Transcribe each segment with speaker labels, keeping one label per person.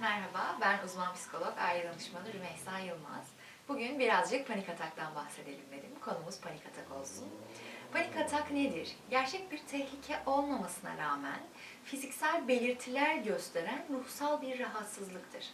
Speaker 1: Merhaba, ben uzman psikolog, aile danışmanı Rümeysa Yılmaz. Bugün birazcık panik ataktan bahsedelim dedim. Konumuz panik atak olsun. Panik atak nedir? Gerçek bir tehlike olmamasına rağmen fiziksel belirtiler gösteren ruhsal bir rahatsızlıktır.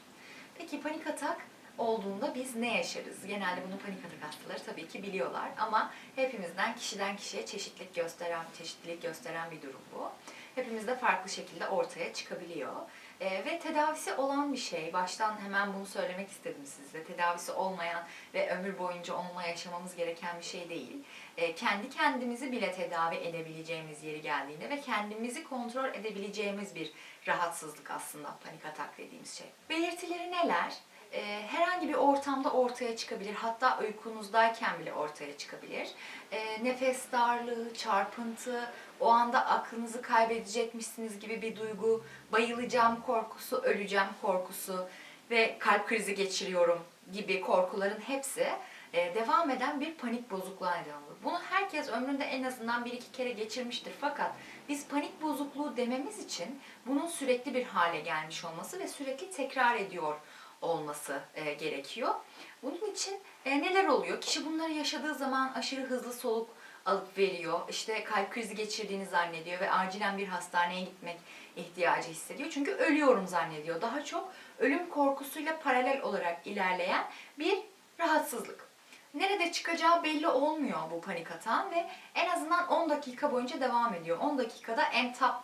Speaker 1: Peki panik atak olduğunda biz ne yaşarız? Genelde bunu panik atak hastaları tabii ki biliyorlar ama hepimizden kişiden kişiye çeşitlilik gösteren, çeşitlilik gösteren bir durum bu. Hepimizde farklı şekilde ortaya çıkabiliyor. Ee, ve tedavisi olan bir şey. Baştan hemen bunu söylemek istedim size. Tedavisi olmayan ve ömür boyunca onunla yaşamamız gereken bir şey değil. Ee, kendi kendimizi bile tedavi edebileceğimiz yeri geldiğinde ve kendimizi kontrol edebileceğimiz bir rahatsızlık aslında panik atak dediğimiz şey. Belirtileri neler? Ee, herhangi bir ortamda ortaya çıkabilir. Hatta uykunuzdayken bile ortaya çıkabilir. Ee, nefes darlığı, çarpıntı, o anda aklınızı kaybedecekmişsiniz gibi bir duygu, bayılacağım korkusu, öleceğim korkusu ve kalp krizi geçiriyorum gibi korkuların hepsi e, devam eden bir panik bozukluğa neden olur. Bunu herkes ömründe en azından bir iki kere geçirmiştir. Fakat biz panik bozukluğu dememiz için bunun sürekli bir hale gelmiş olması ve sürekli tekrar ediyor olması e, gerekiyor. Bunun için e, neler oluyor? Kişi bunları yaşadığı zaman aşırı hızlı soluk alıp veriyor. İşte kalp krizi geçirdiğini zannediyor ve acilen bir hastaneye gitmek ihtiyacı hissediyor. Çünkü ölüyorum zannediyor. Daha çok ölüm korkusuyla paralel olarak ilerleyen bir rahatsızlık. Nerede çıkacağı belli olmuyor bu panik atağın ve en azından 10 dakika boyunca devam ediyor. 10 dakikada en top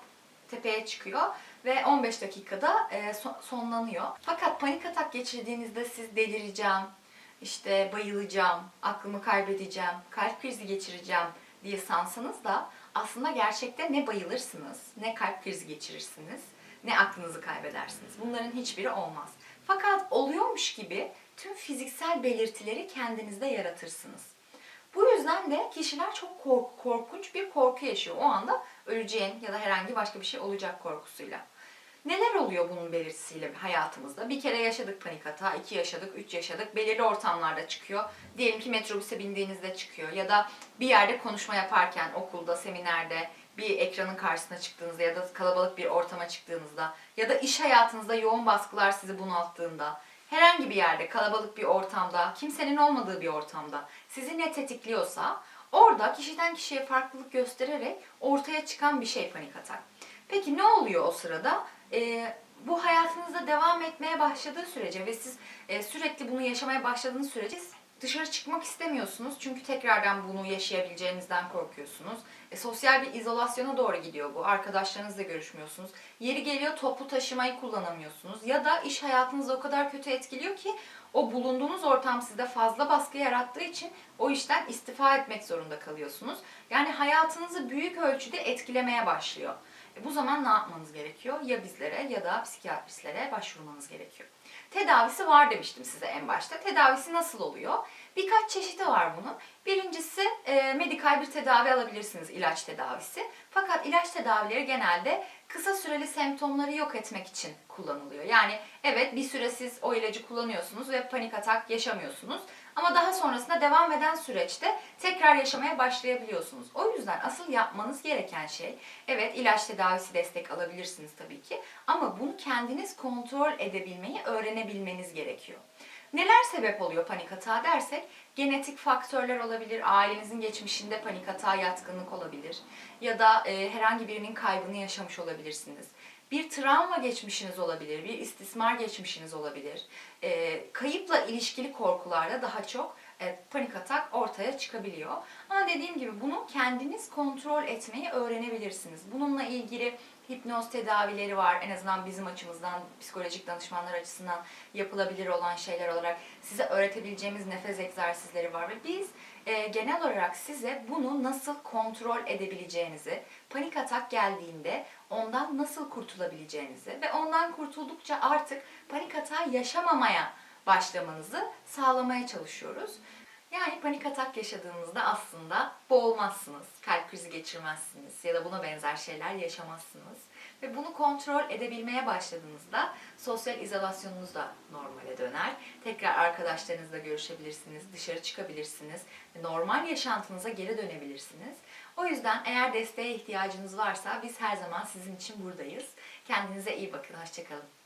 Speaker 1: tepeye çıkıyor ve 15 dakikada e, so- sonlanıyor. Fakat panik atak geçirdiğinizde siz delireceğim, işte bayılacağım, aklımı kaybedeceğim, kalp krizi geçireceğim diye sansanız da aslında gerçekte ne bayılırsınız, ne kalp krizi geçirirsiniz, ne aklınızı kaybedersiniz. Bunların hiçbiri olmaz. Fakat oluyormuş gibi tüm fiziksel belirtileri kendinizde yaratırsınız. Bu yüzden de kişiler çok kork- korkunç bir korku yaşıyor. O anda öleceğin ya da herhangi başka bir şey olacak korkusuyla. Neler oluyor bunun belirtisiyle hayatımızda? Bir kere yaşadık panik hata, iki yaşadık, üç yaşadık. Belirli ortamlarda çıkıyor. Diyelim ki metrobüse bindiğinizde çıkıyor. Ya da bir yerde konuşma yaparken, okulda, seminerde, bir ekranın karşısına çıktığınızda ya da kalabalık bir ortama çıktığınızda ya da iş hayatınızda yoğun baskılar sizi bunalttığında herhangi bir yerde, kalabalık bir ortamda, kimsenin olmadığı bir ortamda sizi ne tetikliyorsa orada kişiden kişiye farklılık göstererek ortaya çıkan bir şey panik atak. Peki ne oluyor o sırada? Ee, bu hayatınızda devam etmeye başladığı sürece ve siz e, sürekli bunu yaşamaya başladığınız sürece dışarı çıkmak istemiyorsunuz. Çünkü tekrardan bunu yaşayabileceğinizden korkuyorsunuz. E, sosyal bir izolasyona doğru gidiyor bu. Arkadaşlarınızla görüşmüyorsunuz. Yeri geliyor toplu taşımayı kullanamıyorsunuz. Ya da iş hayatınızı o kadar kötü etkiliyor ki o bulunduğunuz ortam sizde fazla baskı yarattığı için o işten istifa etmek zorunda kalıyorsunuz. Yani hayatınızı büyük ölçüde etkilemeye başlıyor. E, bu zaman ne yapmanız gerekiyor? Ya bizlere ya da psikiyatristlere başvurmanız gerekiyor. Tedavisi var demiştim size en başta. Tedavisi nasıl oluyor? Birkaç çeşidi var bunun. Birincisi e, medikal bir tedavi alabilirsiniz, ilaç tedavisi. Fakat ilaç tedavileri genelde kısa süreli semptomları yok etmek için kullanılıyor. Yani evet bir süre siz o ilacı kullanıyorsunuz ve panik atak yaşamıyorsunuz. Ama daha sonrasında devam eden süreçte tekrar yaşamaya başlayabiliyorsunuz. O yüzden asıl yapmanız gereken şey, evet ilaç tedavisi destek alabilirsiniz tabii ki. Ama bunu kendiniz kontrol edebilmeyi öğrenebilmeniz gerekiyor. Neler sebep oluyor panik atağa dersek, genetik faktörler olabilir, ailenizin geçmişinde panik atağa yatkınlık olabilir ya da e, herhangi birinin kaybını yaşamış olabilirsiniz. Bir travma geçmişiniz olabilir, bir istismar geçmişiniz olabilir. E, kayıpla ilişkili korkularda daha çok panik atak ortaya çıkabiliyor. Ama dediğim gibi bunu kendiniz kontrol etmeyi öğrenebilirsiniz. Bununla ilgili hipnoz tedavileri var. En azından bizim açımızdan, psikolojik danışmanlar açısından yapılabilir olan şeyler olarak size öğretebileceğimiz nefes egzersizleri var ve biz e, genel olarak size bunu nasıl kontrol edebileceğinizi, panik atak geldiğinde ondan nasıl kurtulabileceğinizi ve ondan kurtuldukça artık panik atağı yaşamamaya başlamanızı sağlamaya çalışıyoruz. Yani panik atak yaşadığınızda aslında boğulmazsınız, kalp krizi geçirmezsiniz ya da buna benzer şeyler yaşamazsınız. Ve bunu kontrol edebilmeye başladığınızda sosyal izolasyonunuz da normale döner. Tekrar arkadaşlarınızla görüşebilirsiniz, dışarı çıkabilirsiniz, normal yaşantınıza geri dönebilirsiniz. O yüzden eğer desteğe ihtiyacınız varsa biz her zaman sizin için buradayız. Kendinize iyi bakın, hoşçakalın.